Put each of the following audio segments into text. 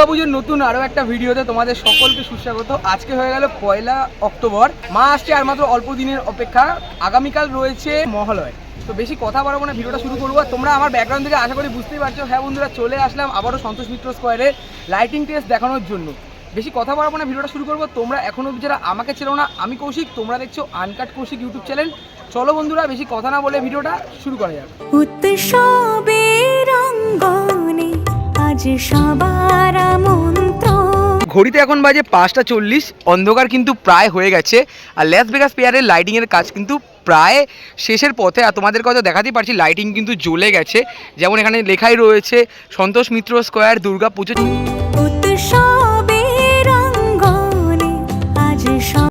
দুর্গাপুজোর নতুন আরও একটা ভিডিওতে তোমাদের সকলকে সুস্বাগত। আজকে হয়ে গেল পয়লা অক্টোবর। মা আসছে আর মাত্র অল্প দিনের অপেক্ষা। আগামীকাল রয়েছে মহালয়। তো বেশি কথা বাড়াবো না, ভিডিওটা শুরু করব। তোমরা আমার ব্যাকগ্রাউন্ড থেকে আশা করি বুঝতেই পারছ। হ্যাঁ বন্ধুরা, চলে আসলাম আবারও সন্তোষ মিত্র স্কোয়ারে লাইটিং টেস্ট দেখানোর জন্য। বেশি কথা বাড়াবো না, ভিডিওটা শুরু করব। তোমরা এখনও যারা আমাকে ছিল না, আমি কৌশিক। তোমরা দেখছ আনকাট কৌশিক ইউটিউব চ্যানেল চলো বন্ধুরা, বেশি কথা না বলে ভিডিওটা শুরু করা যাক। সবার মন্ত্র ঘড়িতে এখন বাজে পাঁচটা চল্লিশ অন্ধকার কিন্তু প্রায় হয়ে গেছে আর লেস ভেগাস পেয়ারের লাইটিংয়ের কাজ কিন্তু প্রায় শেষের পথে আর তোমাদের কথা দেখাতেই পারছি লাইটিং কিন্তু জ্বলে গেছে। যেমন এখানে লেখাই রয়েছে সন্তোষ মিত্র স্কোয়ার দুর্গা পুজো।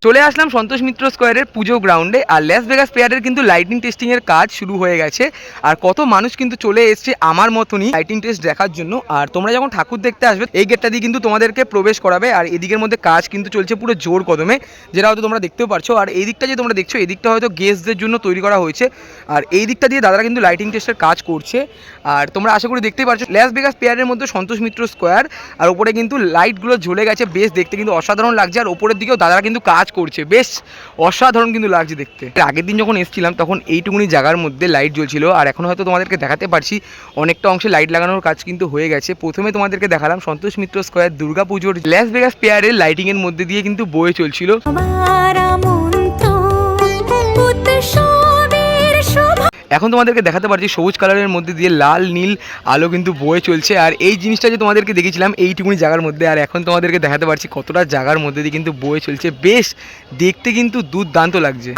চলে আসলাম সন্তোষ মিত্র স্কোয়ারের পুজো গ্রাউন্ডে আর লেস ভেগাস পেয়ারের কিন্তু লাইটিং টেস্টিংয়ের কাজ শুরু হয়ে গেছে। আর কত মানুষ কিন্তু চলে এসছে আমার মতনই লাইটিং টেস্ট দেখার জন্য। আর তোমরা যখন ঠাকুর দেখতে আসবে, এই গেটটা দিয়ে কিন্তু তোমাদেরকে প্রবেশ করাবে। আর এদিকের মধ্যে কাজ কিন্তু চলছে পুরো জোর কদমে, যেটা হয়তো তোমরা দেখতেও পারছ। আর এই দিকটা যে তোমরা দেখছ, এই দিকটা হয়তো গেস্টদের জন্য তৈরি করা হয়েছে। আর এই দিকটা দিয়ে দাদারা কিন্তু লাইটিং টেস্টের কাজ করছে। আর তোমরা আশা করি দেখতেই পারছ লেস ভেগাস পেয়ারের মধ্যে সন্তোষ মিত্র স্কোয়ার, আর ওপরে কিন্তু লাইটগুলো ঝুলে গেছে। বেশ দেখতে কিন্তু অসাধারণ লাগছে। আর ওপরের দিকেও দাদারা কিন্তু কাজ করছে। বেশ অসাধারণ কিন্তু লাগছে দেখতে। আগের দিন যখন এসেছিলাম, তখন এইটুকুনি জায়গার মধ্যে লাইট জ্বলছিল। আর এখন হয়তো তোমাদেরকে দেখাতে পারছি, অনেকটা অংশে লাইট লাগানোর কাজ কিন্তু হয়ে গেছে। প্রথমে তোমাদেরকে দেখালাম সন্তোষ মিত্র স্কোয়ার দুর্গা পুজোর ল্যাস ভেগাস পেয়ারের লাইটিংয়ের মধ্যে দিয়ে কিন্তু বয়ে চলছিল। এখন তোমাদেরকে দেখাতে পারছি সবুজ কালারের মধ্যে দিয়ে লাল নীল আলো কিন্তু বয়ে চলছে। আর এই জিনিসটা যে তোমাদেরকে দেখেছিলাম এইটুকুনি জায়গার মধ্যে। আর এখন তোমাদেরকে দেখাতে পারছি কতটা জায়গার মধ্যে দিয়ে কিন্তু বয়ে চলছে। বেশ দেখতে কিন্তু দুর্দান্ত লাগছে।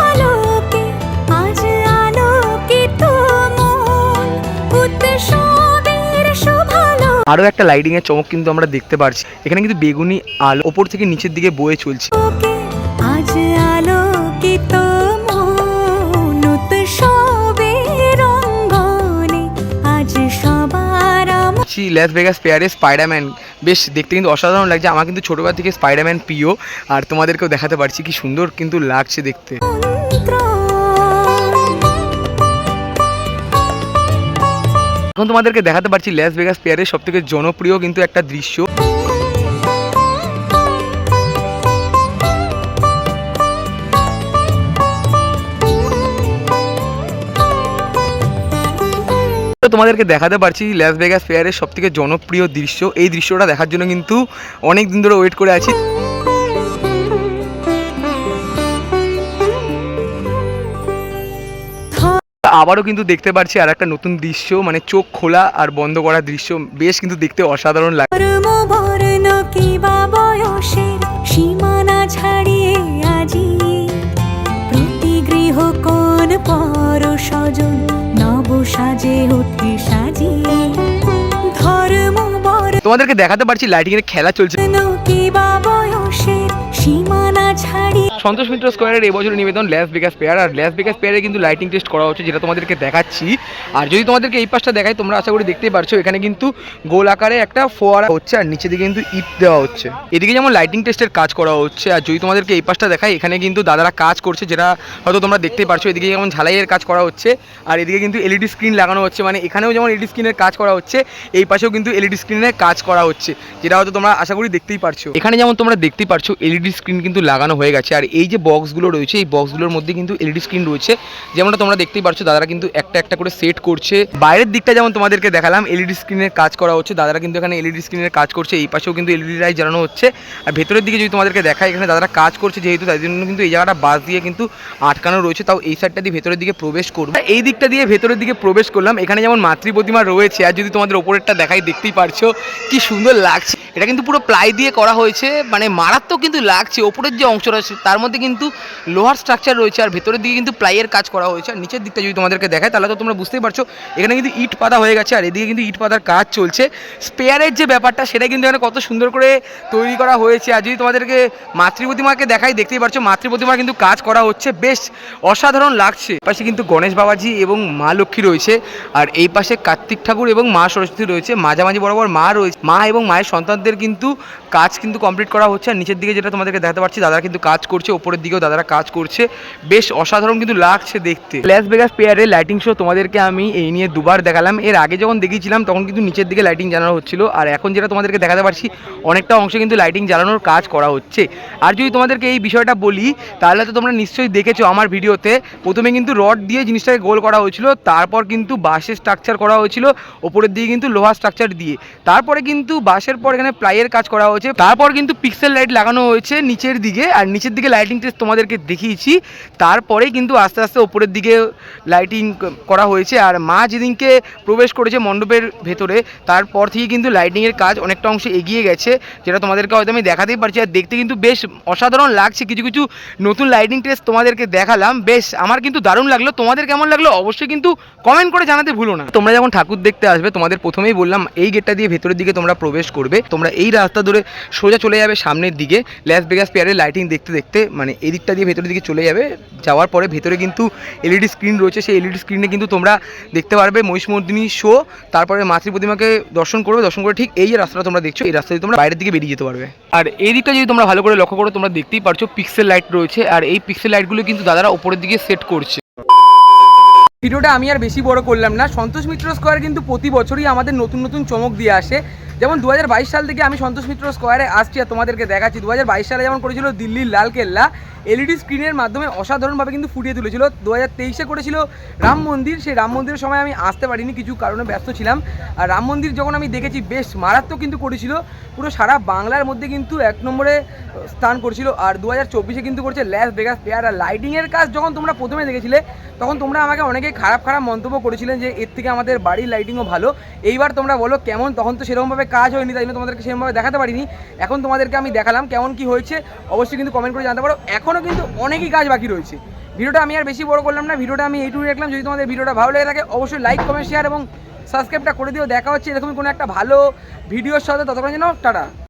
আরও একটা লাইটিংয়ের চমক কিন্তু আমরা দেখতে পারছি। এখানে কিন্তু বেগুনি আলো ওপর থেকে নিচের দিকে বয়ে চলছে। আজ আলোকিত সবার মন ছি ল্যাস ভেগাস পেয়ারে স্পাইডারম্যান বেশ দেখতে কিন্তু অসাধারণ লাগছে। আমার কিন্তু ছোটোবেলা থেকে স্পাইডারম্যান প্রিয়। আর তোমাদেরকেও দেখাতে পারছি কি সুন্দর কিন্তু লাগছে দেখতে। এখন তোমাদেরকে দেখাতে পারছি ল্যাস ভেগাস পেয়ারের সবথেকে জনপ্রিয় কিন্তু একটা দৃশ্য। তো তোমাদেরকে দেখাতে পারছি ল্যাস ভেগাস পেয়ারের সব থেকে জনপ্রিয় দৃশ্য। এই দৃশ্যটা দেখার জন্য কিন্তু অনেক দিন ধরে ওয়েট করে আছি। আবারও কিন্তু দেখতে পারছি আর একটা নতুন দৃশ্য মানে চোখ খোলা আর বন্ধ করা দৃশ্য। বেশ কিন্তু দেখতে অসাধারণ লাগে সীমানা ছাড়িয়ে আজি। প্রতি গৃহ কোন পর সাজে ওঠে ধর্ম তোমাদেরকে দেখাতে পারছি লাইটিং এর খেলা চলছে। কিবা বয়সের সীমানা ছাড়িয়ে সন্তোষ মিত্র স্কোয়ারের এবছর নিবেদন ল্যাস বেগাস পেয়ার আর ল্যাস বেগাস পেয়ারে কিন্তু লাইটিং টেস্ট করা হচ্ছে, যেটা তোমাদেরকে দেখাচ্ছি। আর যদি তোমাদেরকে এই পাশটা দেখাই, তোমরা আশা করি দেখতেই পারছ, এখানে কিন্তু গোল আকারে একটা ফোয়ারা হচ্ছে, আর নিচে দিকে কিন্তু ইট দেওয়া হচ্ছে। এদিকে যেমন লাইটিং টেস্টের কাজ করা হচ্ছে, আর যদি তোমাদেরকে এই পাশটা দেখাই, এখানে কিন্তু দাদারা কাজ করছে, যেটা হয়তো তোমরা দেখতেই পারছ, এদিকে যেমন ঝালাইয়ের কাজ করা হচ্ছে, আর এদিকে কিন্তু এলইডি স্ক্রিন লাগানো হচ্ছে মানে এখানেও যেমন এলইডি স্ক্রিনের কাজ করা হচ্ছে, এই পাশেও কিন্তু এলইডি স্ক্রিনের কাজ করা হচ্ছে, যেটা হয়তো তোমরা আশা করি দেখতেই পারছ। এখানে যেমন তোমরা দেখতেই পারছ এলইডি স্ক্রিন কিন্তু লাগানো হয়ে গেছে, আর এই যে বক্সগুলো রয়েছে, এই বক্সগুলোর মধ্যে কিন্তু এলইডি স্ক্রিন রয়েছে। যেমনটা তোমরা দেখতেই পারছ, দাদারা কিন্তু একটা একটা করে সেট করছে। বাইরের দিকটা যেমন তোমাদেরকে দেখালাম, এলইডি স্ক্রিনের কাজ করা হচ্ছে, দাদারা কিন্তু এখানে এলইডি স্ক্রিনের কাজ করছে, এই পাশেও কিন্তু এলইডি লাইট জ্বালানো হচ্ছে। আর ভেতরের দিকে যদি তোমাদেরকে দেখায় এখানে দাদারা কাজ করছে যেহেতু, তাই জন্য কিন্তু এই জায়গাটা বাস দিয়ে কিন্তু আটকানো রয়েছে, তাও এই সাইডটা দিয়ে ভেতরের দিকে প্রবেশ করব। এই দিকটা দিয়ে ভেতরের দিকে প্রবেশ করলাম, এখানে যেমন মাতৃ প্রতিমা রয়েছে, আর যদি তোমাদের ওপরেরটা দেখাই, দেখতেই পারছ কি সুন্দর লাগছে। এটা কিন্তু পুরো প্লাই দিয়ে করা হয়েছে। মানে মারাত্মক কিন্তু লাগছে। ওপরের যে অংশটা আছে, তার মধ্যে কিন্তু লোহার স্ট্রাকচার রয়েছে আর ভেতরের দিকে কিন্তু প্লাইয়ের কাজ করা হয়েছে। আর নিচের দিকটা যদি তোমাদেরকে দেখায় তাহলে তো তোমরা বুঝতেই পারছ এখানে কিন্তু ইট পাতা হয়ে গেছে আর এদিকে কিন্তু ইট পাতার কাজ চলছে। স্পেয়ারের যে ব্যাপারটা সেটা কিন্তু এখানে কত সুন্দর করে তৈরি করা হয়েছে। আর যদি তোমাদেরকে মাতৃ প্রতিমাকে দেখাই দেখতেই পারছ মাতৃ প্রতিমা কিন্তু কাজ করা হচ্ছে। বেশ অসাধারণ লাগছে। পাশে কিন্তু গণেশ বাবাজি এবং মা লক্ষ্মী রয়েছে। আর এই পাশে কার্তিক ঠাকুর এবং মা সরস্বতী রয়েছে। মাঝামাঝি বরাবর মা রয়েছে। মা এবং মায়ের সন্তানদের কিন্তু কাজ কিন্তু কমপ্লিট করা হচ্ছে। আর নিচের দিকে যেটা তোমাদেরকে দেখাতে পারছি দাদা কিন্তু কাজ করছে, ওপরের দিকেও দাদারা কাজ করছে। বেশ অসাধারণ কিন্তু লাগছে দেখতে। প্লাস বেগাস পেয়ারে লাইটিং শো তোমাদেরকে আমি এই নিয়ে দুবার দেখালাম। এর আগে যখন দেখিয়েছিলাম, তখন কিন্তু নিচের দিকে লাইটিং জ্বালানো হচ্ছিল। আর এখন যেটা তোমাদেরকে দেখাতে পারছি, অনেকটা অংশে কিন্তু লাইটিং জ্বালানোর কাজ করা হচ্ছে। আর যদি তোমাদেরকে এই বিষয়টা বলি, তাহলে তো তোমরা নিশ্চয়ই দেখেছ আমার ভিডিওতে। প্রথমে কিন্তু রড দিয়ে জিনিসটাকে গোল করা হয়েছিল, তারপর কিন্তু বাঁশের স্ট্রাকচার করা হয়েছিল, ওপরের দিকে কিন্তু লোহার স্ট্রাকচার দিয়ে। তারপরে কিন্তু বাঁশের পর এখানে প্লাইয়ের কাজ করা হয়েছে। তারপর কিন্তু পিক্সেল লাইট লাগানো হয়েছে নিচের দিকে। আর নিচের দিকে লাইটিং টেস্ট তোমাদেরকে দেখিয়েছি। তারপরে কিন্তু আস্তে আস্তে ওপরের দিকে লাইটিং করা হয়েছে। আর মা যেদিনকে প্রবেশ করেছে মণ্ডপের ভেতরে, তারপর থেকে কিন্তু লাইটিংয়ের কাজ অনেকটা অংশে এগিয়ে গেছে, যেটা তোমাদেরকে হয়তো আমি দেখাতেই পারছি। আর দেখতে কিন্তু বেশ অসাধারণ লাগছে। কিছু কিছু নতুন লাইটিং টেস্ট তোমাদেরকে দেখালাম। বেশ, আমার কিন্তু দারুণ লাগল। তোমাদের কেমন লাগল অবশ্যই কিন্তু কমেন্ট করে জানাতে ভুলো না। তোমরা যখন ঠাকুর দেখতে আসবে, তোমাদের প্রথমেই বললাম, এই গেটটা দিয়ে ভেতরের দিকে তোমরা প্রবেশ করবে। তোমরা এই রাস্তা ধরে সোজা চলে যাবে সামনের দিকে। ল্যাস বেগাস পেয়ারের লাইটিং দেখতে দেখতে মানে এই দিকটা দিয়ে ভেতরের দিকে চলে যাবে। যাওয়ার পরে ভেতরে কিন্তু এলইডি স্ক্রিন রয়েছে। সেই এলইডি স্ক্রিনে কিন্তু তোমরা দেখতে পারবে মহিষমর্দিনী শো তারপরে মাতৃ প্রতিমাকে দর্শন করবে। দর্শন করে ঠিক এই যে রাস্তাটা তোমরা দেখছ, এই রাস্তা দিয়ে তোমরা বাইরের দিকে বেরিয়ে যেতে পারবে। আর এই দিকটা যদি তোমরা ভালো করে লক্ষ্য করো, তোমরা দেখতেই পারছ পিক্সেল লাইট রয়েছে। আর এই পিক্সেল লাইটগুলো কিন্তু দাদারা ওপরের দিকে সেট করছে। ভিডিওটা আমি আর বেশি বড় করলাম না। সন্তোষ মিত্র স্কোয়ার কিন্তু প্রতি বছরই আমাদের নতুন নতুন চমক দিয়ে আসে। যেমন দু হাজার বাইশ সাল থেকে আমি সন্তোষ মিত্র স্কোয়ারে আসছি আর তোমাদেরকে দেখাচ্ছি। দু হাজার বাইশ সালে যেমন করেছিল দিল্লির লাল কেল্লা এলইডি স্ক্রিনের মাধ্যমে অসাধারণভাবে কিন্তু ফুটিয়ে তুলেছিল। দু হাজার তেইশে করেছিল রাম মন্দির। সেই রাম মন্দিরের সময় আমি আসতে পারিনি, কিছু কারণে ব্যস্ত ছিলাম। আর রাম মন্দির যখন আমি দেখেছি, বেশ মারাত্মক কিন্তু করেছিল। পুরো সারা বাংলার মধ্যে কিন্তু এক নম্বরে স্থান করেছিল। আর দু হাজার চব্বিশে কিন্তু করছে ল্যাস বেগাস পেয়ার আর লাইটিংয়ের কাজ যখন তোমরা প্রথমে দেখেছিলে, তখন তোমরা আমাকে অনেকেই খারাপ খারাপ মন্তব্য করেছিলেন যে, এর থেকে আমাদের বাড়ির লাইটিংও ভালো। এইবার তোমরা বলো, কেমন? তখন তো সেরকমভাবে কাজ হয়নি, তাই জন্য তোমাদেরকে সেরকমভাবে দেখাতে পারিনি। এখন তোমাদেরকে আমি দেখালাম কেমন কি হয়েছে। অবশ্যই কিন্তু কমেন্ট করে জানতে পারো। এখনও কিন্তু অনেকই কাজ বাকি রয়েছে। ভিডিওটা আমি আর বেশি বড় করলাম না, ভিডিওটা আমি এইটুকু রাখলাম। যদি তোমাদের ভিডিওটা ভালো লেগে থাকে, অবশ্যই লাইক কমেন্ট শেয়ার এবং সাবস্ক্রাইবটা করে দিও। দেখা হচ্ছে এরকমই কোনো একটা ভালো ভিডিওর সাথে। ততক্ষণ যেন টাটা।